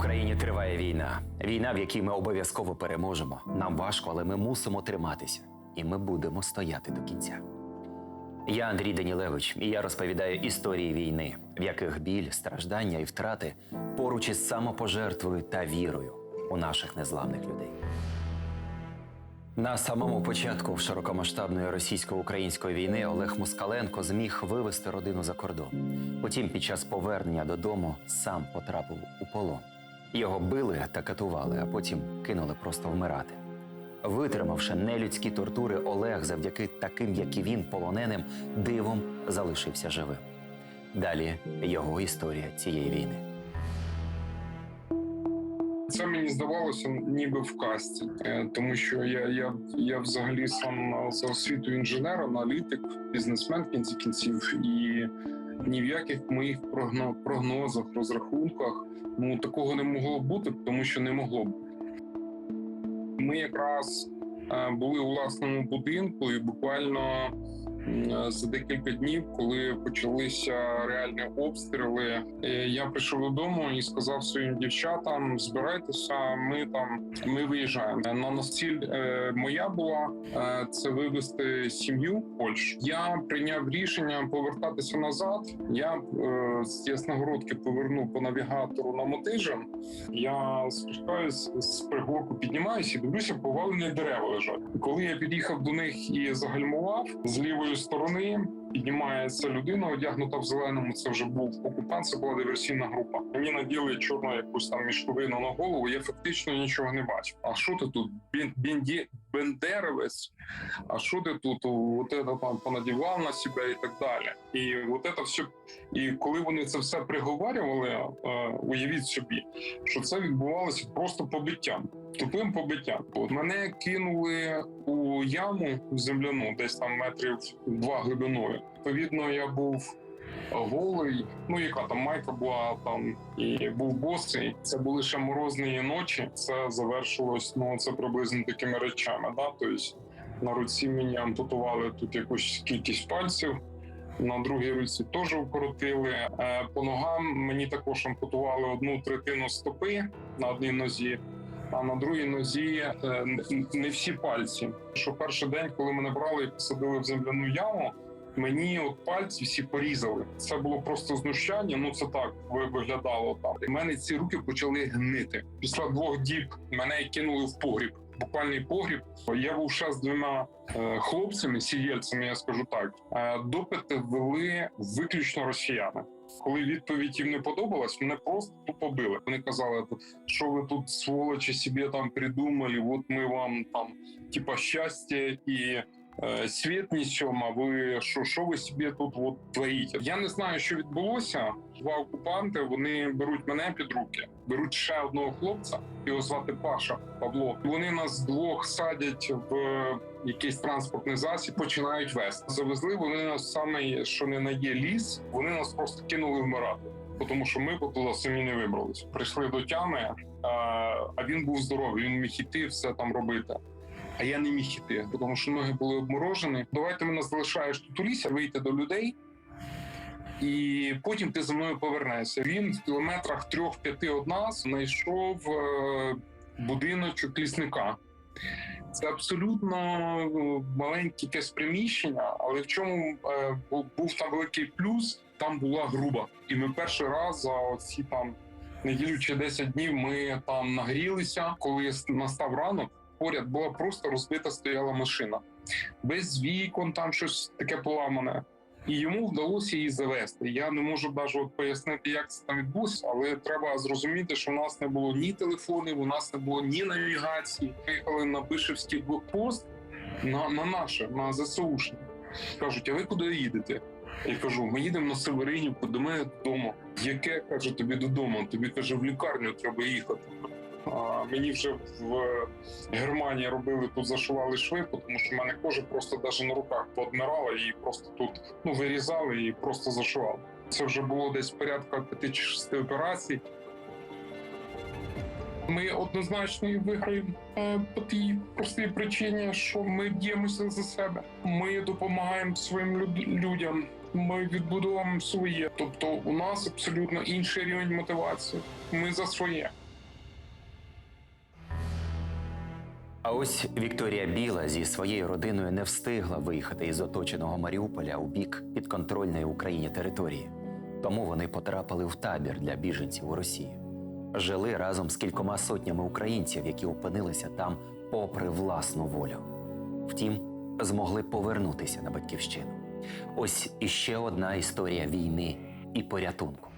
Україні триває війна. Війна, в якій ми обов'язково переможемо. Нам важко, але ми мусимо триматися. І ми будемо стояти до кінця. Я Андрій Данілевич, і я розповідаю історії війни, в яких біль, страждання і втрати поруч із самопожертвою та вірою у наших незламних людей. На самому початку широкомасштабної російсько-української війни Олег Мускаленко зміг вивести родину за кордон. Утім, під час повернення додому сам потрапив у полон. Його били та катували, а потім кинули просто вмирати. Витримавши нелюдські тортури, Олег, завдяки таким, як і він, полоненим, дивом залишився живим. Далі його історія цієї війни. Це мені здавалося ніби в казці, Е, тому що я, я, я взагалі сам е, за освітою інженер, аналітик, бізнесмен кінці кінців, і ні в яких моїх прогнозах, розрахунках ну такого не могло бути, тому що не могло бути. Ми якраз е, були у власному будинку, і буквально за декілька днів, коли почалися реальні обстріли, е, я прийшов додому і сказав своїм дівчатам: збирайтеся, ми там ми виїжджаємо. На нас ціль е, моя була е, це вивезти сім'ю в Польщу. Я прийняв рішення повертатися назад. Я е, з Ясногородки повернув по навігатору на Мотижин. Я спускаюсь з пригорку, піднімаюся і дивлюся, повалені дерева лежать. Коли я під'їхав до них і загальмував з сторони. Піднімається людина, одягнута в зеленому. Це вже був окупант. Це була диверсійна група. Мені наділи чорну якусь там мішковину на голову. Я фактично нічого не бачив. А що ти тут? Бен- Бенді... Бендеровець? А що ти тут? Это там понадівав на себе і так далі. І от це все. І коли вони це все приговарювали, е, уявіть собі, що це відбувалося просто побиттям, тупим побиттям. Мене кинули у яму земляну, десь там метрів два глибиною. Відповідно, я був голий. Ну яка там майка була там і був босий. Це були ще морозні ночі. Це завершилось. Ну це приблизно такими речами. Да, тобто на руці мені ампутували тут якусь кількість пальців. На другій руці теж вкоротили. Е, По ногам мені також ампутували одну третину стопи на одній нозі, а на другій нозі е, не всі пальці. Що перший день, коли мене брали і посадили в земляну яму, мені от пальці всі порізали. Це було просто знущання. Ну це так ви- виглядало там. У мене ці руки почали гнити. Після двох діб мене кинули в погріб. Буквальний погріб. Я був ще з двома е, хлопцями, сієльцями, я скажу так. Е, допити вели виключно росіяни. Коли відповідь їм не подобалась, мене просто тупо били. Вони казали, що ви тут сволочі собі там придумали, от ми вам там типа щастя і світ несемо, а ви що, що ви собі тут от творите? Я не знаю, що відбулося. Два окупанти вони беруть мене під руки, беруть ще одного хлопця, його звати Паша Павло. Вони нас двох садять в якийсь транспортний засіб, починають вести. Завезли вони нас саме, що не на є ліс. Вони нас просто кинули вмирати. Тому що ми туди самі не вибралися. Прийшли до тями, а, а він був здоровий. Він міг іти, все там робити. А я не міг іти, тому що ноги були обморожені. Давай ти мене залишаєш тут у лісі, вийти до людей, і потім ти за мною повернешся. Він в кілометрах трьох-п'яти від нас знайшов е, будиночок лісника. Це абсолютно е, маленьке якесь приміщення, але в чому е, бу- був там великий плюс, там була груба. І ми перший раз за оці там неділю чи 10 днів ми там нагрілися. Коли настав ранок, поряд була просто розбита стояла машина, без вікон, там щось таке поламане. І йому вдалося її завести. Я не можу навіть пояснити, як це там відбулося, але треба зрозуміти, що в нас не було ні телефонів, у нас не було ні навігації. Приїхали на Бишевський блокпост на, на наше, на ЗСУшне. Кажуть, а ви куди їдете? Я кажу, ми їдемо на Северинівку, до мене додому. Яке каже тобі додому? Тобі каже, в лікарню треба їхати. Мені вже в Германії робили тут зашивали шви, тому що в мене кожа просто навіть на руках поодмирала і просто тут ну вирізали і просто зашивали. Це вже було десь порядка п'яти чи шести операцій. Ми однозначно виграємо е, по тій простій причині, що ми б'ємося за себе. Ми допомагаємо своїм люд- людям. Ми відбудовуємо своє. Тобто, у нас абсолютно інший рівень мотивації. Ми за своє. А ось Вікторія Біла зі своєю родиною не встигла виїхати із оточеного Маріуполя у бік підконтрольної Україні території. Тому вони потрапили в табір для біженців у Росії. Жили разом з кількома сотнями українців, які опинилися там попри власну волю. Втім, змогли повернутися на батьківщину. Ось іще одна історія війни і порятунку.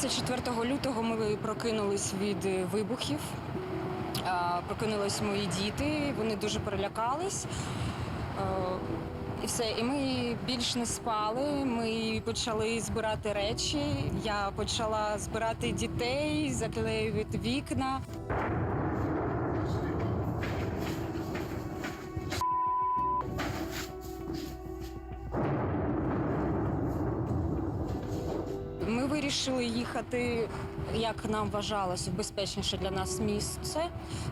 24 лютого ми прокинулись від е, вибухів. Прокинулись мої діти, вони дуже перелякались. Е, І все, і ми більш не спали. Ми почали збирати речі. Я почала збирати дітей, заклеювати вікна. Їхати, як нам вважалось, безпечніше для нас місце,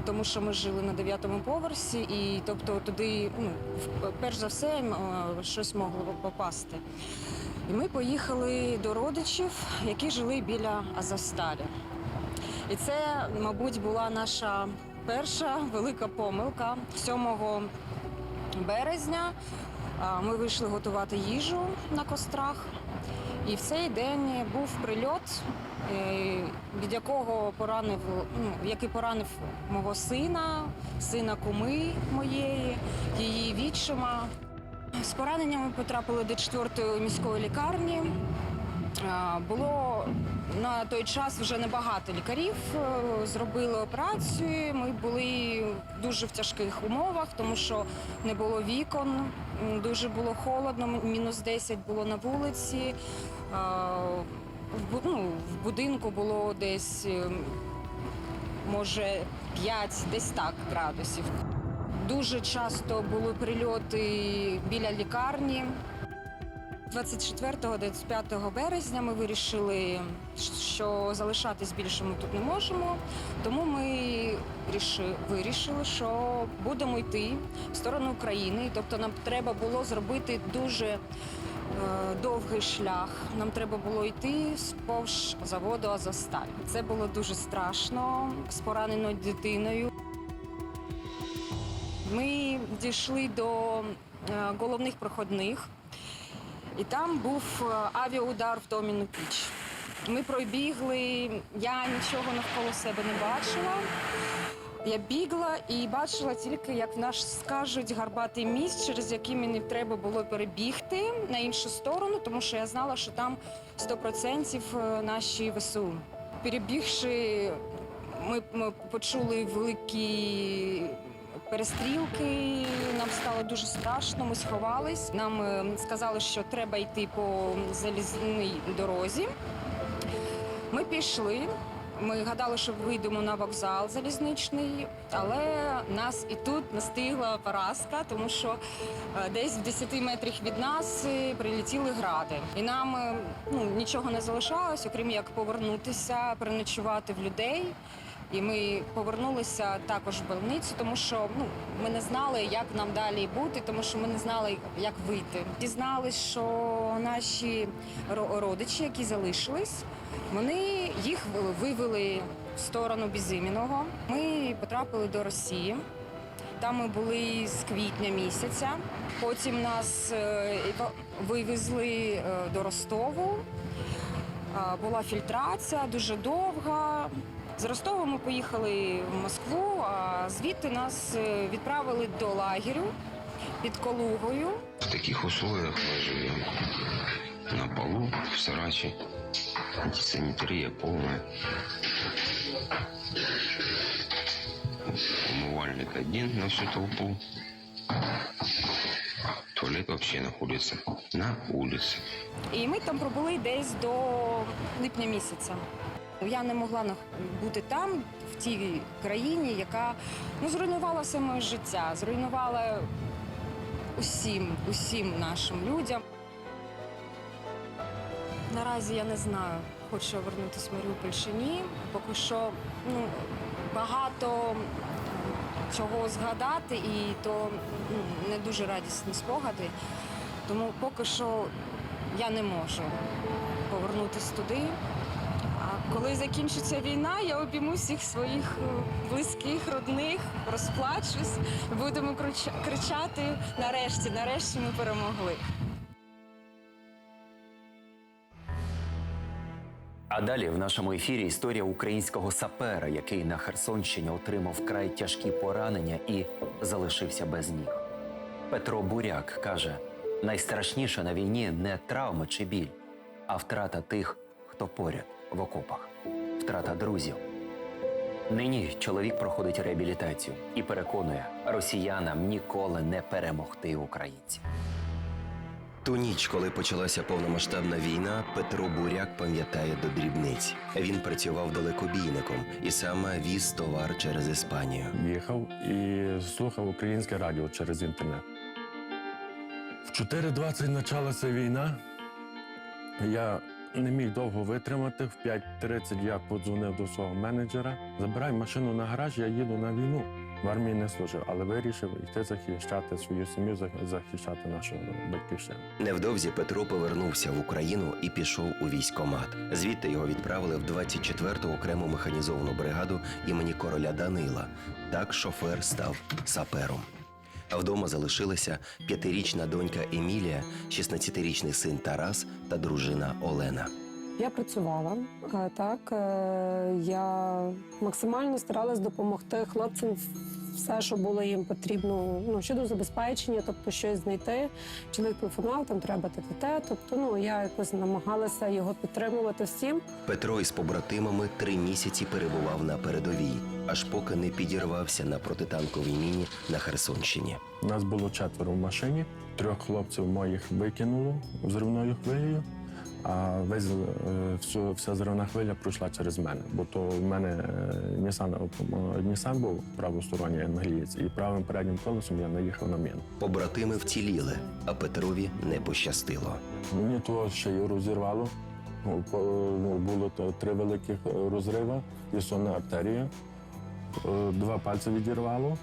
тому що ми жили на дев'ятому поверсі, і тобто туди, ну, перш за все, е, щось могло попасти. І ми поїхали до родичів, які жили біля Азовсталі. І це, мабуть, була наша перша велика помилка 7 березня. Ми вийшли готувати їжу на кострах. І в цей день був прильот, е, від якого поранив, ну, який поранив мого сина, сина куми моєї, її відчима. З пораненнями потрапили до 4-ї міської лікарні. Було на той час вже небагато лікарів. е, Зробили операцію. Ми були дуже в тяжких умовах, тому що не було вікон, дуже було холодно, мінус 10 було на вулиці. В, ну, в будинку було десь, е, може, 5, десь так градусів. Дуже часто були прильоти біля лікарні. 24-25 березня ми вирішили, що залишатись більше ми тут не можемо. Тому ми вирішили, що будемо йти в сторону України. Тобто нам треба було зробити дуже е, довгий шлях. Нам треба було йти повз заводу Азовсталь. Це було дуже страшно з пораненою дитиною. Ми дійшли до е, головних проходних. І там був е, авіаудар в доміну піч. Ми пробігли, я нічого навколо себе не бачила. Я бігла і бачила тільки, як в наш скажуть гарбатий міст, через який мені треба було перебігти на іншу сторону, тому що я знала, що там 100% наші ВСУ. Перебігши, ми, ми почули великі перестрілки. Нам стало дуже страшно. Ми сховались. Нам е, сказали, що треба йти по залізній дорозі. Ми пішли. Ми гадали, що вийдемо на вокзал залізничний, але нас і тут настигла поразка, тому що е, десь в 10 метрах від нас е, прилетіли гради. І нам ну, нічого не залишалось, окрім як повернутися, переночувати в людей. І ми повернулися також в больницю, тому що ну ми не знали, як нам далі бути, тому що ми не знали, як вийти. Дізнались, що наші родичі, які залишились, вони їх вивели в сторону Безіміного. Ми потрапили до Росії. Там ми були з квітня місяця. Потім нас е, вивезли е, до Ростову. Була фільтрація дуже довга. З Ростова ми поїхали в Москву, а звідти нас е, відправили до лагерю під Калугою. В таких условиях мы живем. На полу, в сараче. Антисанитария полная. Умывальник один на всю толпу. Туалет вообще находится на улице. І ми там пробули десь до липня місяця. Я не могла бути там, в тій країні, яка ну, зруйнувала все моє життя, зруйнувала усім, усім нашим людям. Наразі я не знаю, хочу я вернутися в Маріуполь чи ні. Поки що ну, багато чого згадати, і то ну, не дуже радісні спогади. Тому поки що я не можу повернутися туди. Коли закінчиться війна, я обійму всіх своїх е, близьких, родних, розплачусь, будемо кричати нарешті, нарешті ми перемогли. А далі в нашому ефірі історія українського сапера, який на Херсонщині отримав вкрай тяжкі поранення і залишився без ніг. Петро Буряк каже: найстрашніше на війні не травми чи біль, а втрата тих, хто поряд в окопах, втрата друзів. Нині чоловік проходить реабілітацію і переконує, росіянам ніколи не перемогти українців. Ту ніч, коли почалася повномасштабна війна, Петро Буряк пам'ятає до дрібниць. Він працював далекобійником і саме віз товар через Іспанію. їхав і слухав українське радіо через інтернет. В 4.20 почалася війна. Я не міг довго витримати. В 5.30 я подзвонив до свого менеджера. Забирай машину на гараж, я їду на війну. В армії не служив, але вирішив йти захищати свою сім'ю, зах- захищати нашу батьківщину. Невдовзі Петро повернувся в Україну і пішов у військкомат. Звідти його відправили в 24-ту окрему механізовану бригаду імені короля Данила. Так шофер став сапером. А вдома залишилася п'ятирічна донька Емілія, 16-річний син Тарас та дружина Олена. Я працювала е, так. е, Я максимально старалась допомогти хлопцям все, що було їм потрібно ну, щодо забезпечення, тобто щось знайти. Чоловік телефонував, там треба те. Тобто, ну я якось намагалася його підтримувати всім. Петро із побратимами три місяці перебував на передовій, аж поки не підірвався на протитанковій міні на Херсонщині. Нас було четверо в машині. Трьох хлопців моїх викинуло взривною хвилею, а весь е, всю, вся зривна хвиля пройшла через мене. Бо то в мене е, Нісан, е, Нісан був правосторонній англієць, і правим переднім колесом я наїхав на міну. Побратими вціліли, а Петрові не пощастило. Мені того ще й розірвало. Ну, ну, Було то три великих е, розрива і сонна артерія. Е, Два пальці відірвало,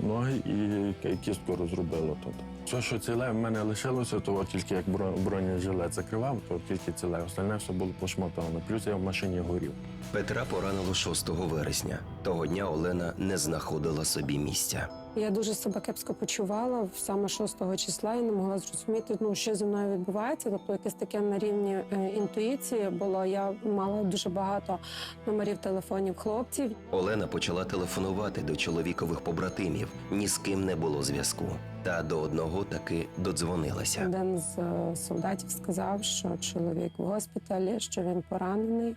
ноги і кістку розрубило тут. Все, що ціле в мене лишилося, то тільки як бро- бронежилет закривав, то тільки ціле. Остальне все було пошматовано. Плюс я в машині горів. Петра поранило 6 вересня. Того дня Олена не знаходила собі місця. Я дуже себе кепсько почувала саме 6 числа і не могла зрозуміти, ну що зі мною відбувається. Тобто якесь таке на рівні е, інтуїції було. Я мала дуже багато номерів телефонів хлопців. Олена почала телефонувати до чоловікових побратимів. Ні з ким не було зв'язку. Та до одного таки додзвонилася. Один з е, солдатів сказав, що чоловік в госпіталі, що він поранений,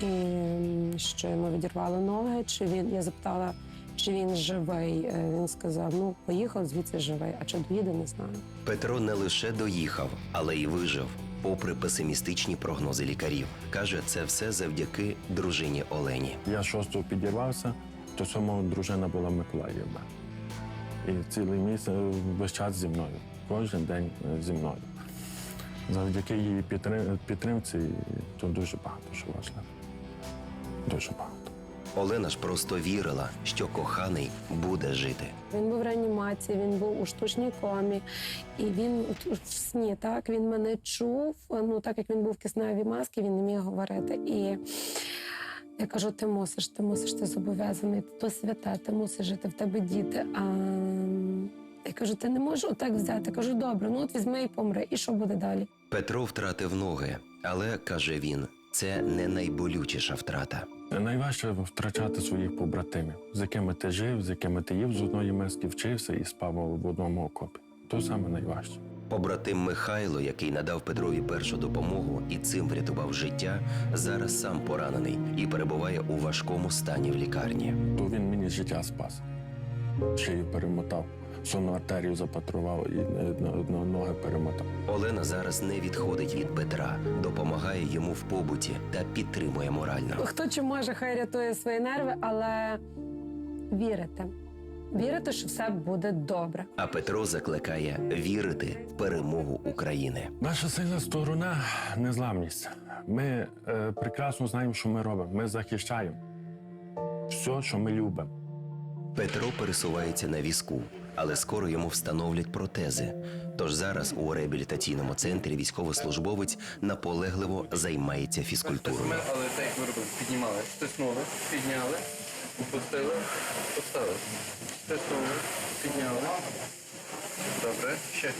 і що йому відірвало ноги. Чи він я запитала, чи він живий. Е, Він сказав: ну поїхав звідси живий, а чи доїде, не знаю. Петро не лише доїхав, але й вижив, попри песимістичні прогнози лікарів. Каже, це все завдяки дружині Олені. Я шостого підірвався, то сьомого дружина була мене. І цілий місяць е, весь час зі мною. Кожен день е, зі мною. Завдяки її підтримці, то дуже багато що важливо. Дуже багато. Олена ж просто вірила, що коханий буде жити. Він був в реанімації, він був у штучній комі, і він в сні так він мене чув. Ну так як він був в кисневій масці, він не міг говорити. І я кажу: ти мусиш, ти мусиш, ти зобов'язаний, то святе, ти мусиш жити в тебе діти. А я кажу, ти не можеш отак взяти. Я кажу, добре, ну от візьми і помри. І що буде далі? Петро втратив ноги, але каже він, це не найболючіша втрата. Найважче втрачати своїх побратимів, з якими ти жив, з якими ти їв з одної миски вчився і спав в одному окопі. То саме найважче. Побратим Михайло, який надав Петрові першу допомогу і цим врятував життя, зараз сам поранений і перебуває у важкому стані в лікарні. То він мені життя спас. Шию перемотав, сонну артерію запатрував і е, ноги перемотав. Олена зараз не відходить від Петра, допомагає йому в побуті та підтримує морально. Хто чи може, хай рятує свої нерви, але вірити. Вірити, що все буде добре. А Петро закликає вірити в перемогу України. Наша сильна сторона незламність. Ми е, прекрасно знаємо, що ми робимо. Ми захищаємо все, що ми любимо. Петро пересувається на візку, але скоро йому встановлять протези. Тож зараз у реабілітаційному центрі військовослужбовець наполегливо займається фізкультурою. Але так як ми піднімали, стиснули, підняли, опустили, поставили. Стиснули, підняли. Добре, ще.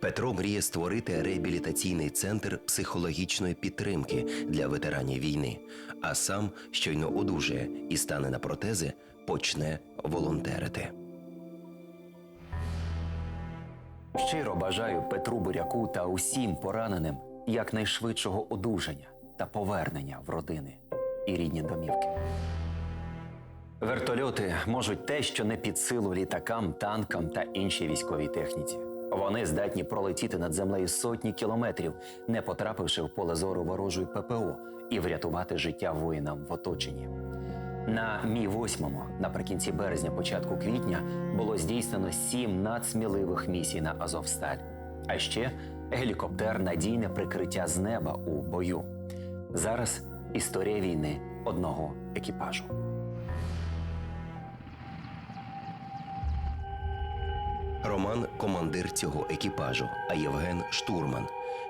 Петро мріє створити реабілітаційний центр психологічної підтримки для ветеранів війни, а сам щойно одужає і стане на протези, почне волонтерити. Щиро бажаю Петру Буряку та усім пораненим якнайшвидшого одужання та повернення в родини і рідні домівки. Вертольоти можуть те, що не під силу літакам, танкам та іншій військовій техніці. Вони здатні пролетіти над землею сотні кілометрів, не потрапивши в поле зору ворожої ППО, і врятувати життя воїнам в оточенні. На мі 8 наприкінці березня, початку квітня, було здійснено сім надсміливих місій на Азовсталь. А ще гелікоптер надійне прикриття з неба у бою. Зараз історія війни одного екіпажу. Роман командир цього екіпажу, а Євген штурман.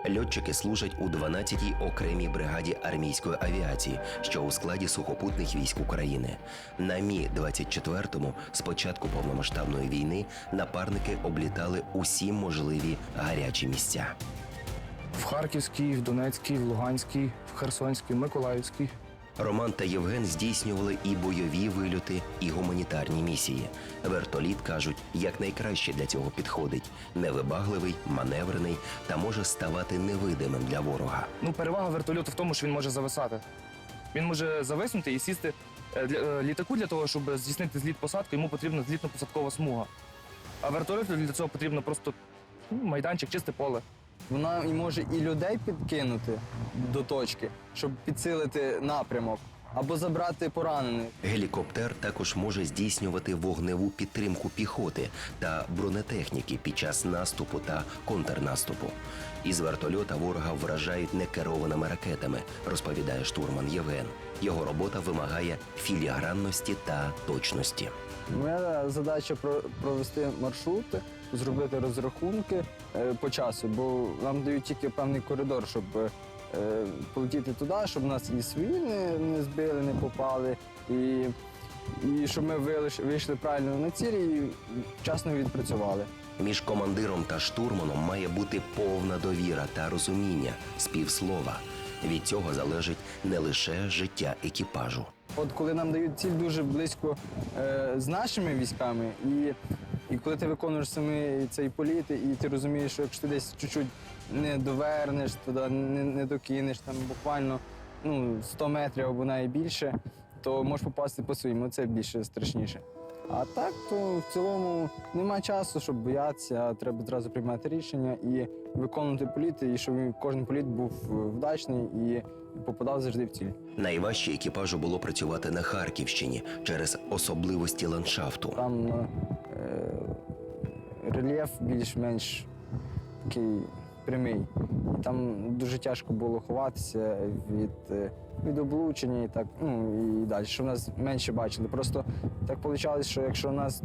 Льотчики служать у 12-й окремій бригаді армійської авіації, що у складі сухопутних військ України. На мі 24-му, з початку повномасштабної війни, напарники облітали усі можливі гарячі місця. в Харківській, в Донецькій, в Луганській, в Херсонській, Миколаївській. Роман та Євген здійснювали і бойові вильоти, і гуманітарні місії. Вертоліт кажуть, якнайкраще для цього підходить невибагливий, маневрений та може ставати невидимим для ворога. Ну, перевага вертольоту в тому, що він може зависати. Він може зависнути і сісти Е, Для, е, літаку для того, щоб здійснити зліт посадку, йому потрібна злітно-посадкова смуга. А вертольоту для цього потрібно просто ну, майданчик, чисте поле. Вона і може і людей підкинути до точки, щоб підсилити напрямок, або забрати поранених. Гелікоптер також може здійснювати вогневу підтримку піхоти та бронетехніки під час наступу та контрнаступу. Із вертольота ворога вражають некерованими ракетами, розповідає штурман Євген. Його робота вимагає філігранності та точності. Моя задача про- провести маршрути, зробити розрахунки е, по часу, бо нам дають тільки певний коридор, щоб е, полетіти туди, щоб нас і свої не, не збили, не попали, і, і щоб ми вийшли правильно на ціль і вчасно відпрацювали. Між командиром та штурманом має бути повна довіра та розуміння, співслова. Від цього залежить не лише життя екіпажу. От коли нам дають ціль дуже близько е, з нашими військами, і, і коли ти виконуєш саме цей політ, і ти розумієш, що якщо ти десь чуть-чуть не довернеш, туди не, не докинеш там буквально ну, 100 метрів або найбільше, то можеш попасти по своїм. Це більше страшніше. А так, то в цілому нема часу, щоб боятися, треба одразу приймати рішення і виконувати політи, і щоб кожен політ був е, вдачний і попадав завжди в ціль. Найважче екіпажу було працювати на Харківщині через особливості ландшафту. Там е, рельєф більш-менш такий прямий. І там дуже тяжко було ховатися від, е, від облучення і так, ну і далі, що нас менше бачили. Просто так вийшло, що якщо нас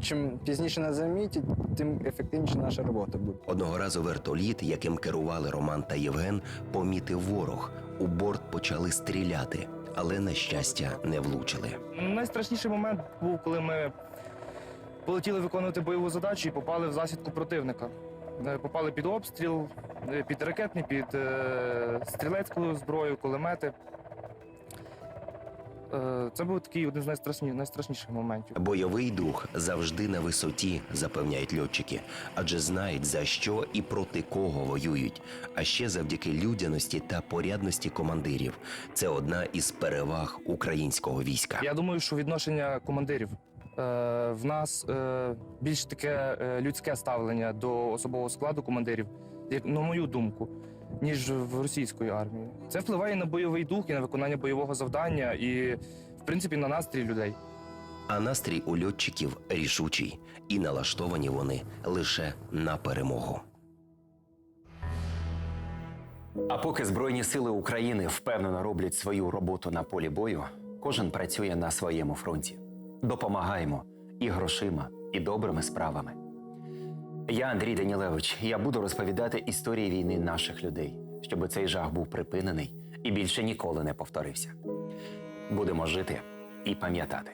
чим пізніше нас замітять, тим ефективніше наша робота буде. Одного разу вертоліт, яким керували Роман та Євген, помітив ворог. У борт почали стріляти, але на щастя не влучили. Найстрашніший момент був, коли ми полетіли виконувати бойову задачу і попали в засідку противника. Е, Попали під обстріл, е, під ракетний, під е, стрілецьку зброю, кулемети. Це був такий один з найстрашні, найстрашніших моментів. Бойовий дух завжди на висоті, запевняють льотчики, адже знають за що і проти кого воюють. А ще завдяки людяності та порядності командирів. Це одна із переваг українського війська. Я думаю, що відношення командирів. Е, в нас е, більш таке е, людське ставлення до особового складу командирів, як на мою думку, ніж в російської армії. Це впливає на бойовий дух і на виконання бойового завдання, і в принципі на настрій людей. А настрій у льотчиків рішучий, і налаштовані вони лише на перемогу. А поки Збройні сили України впевнено роблять свою роботу на полі бою, кожен працює на своєму фронті. Допомагаємо і грошима, і добрими справами. Я Андрій Данілевич. Я буду розповідати історії війни наших людей, щоб цей жах був припинений і більше ніколи не повторився. Будемо жити і пам'ятати.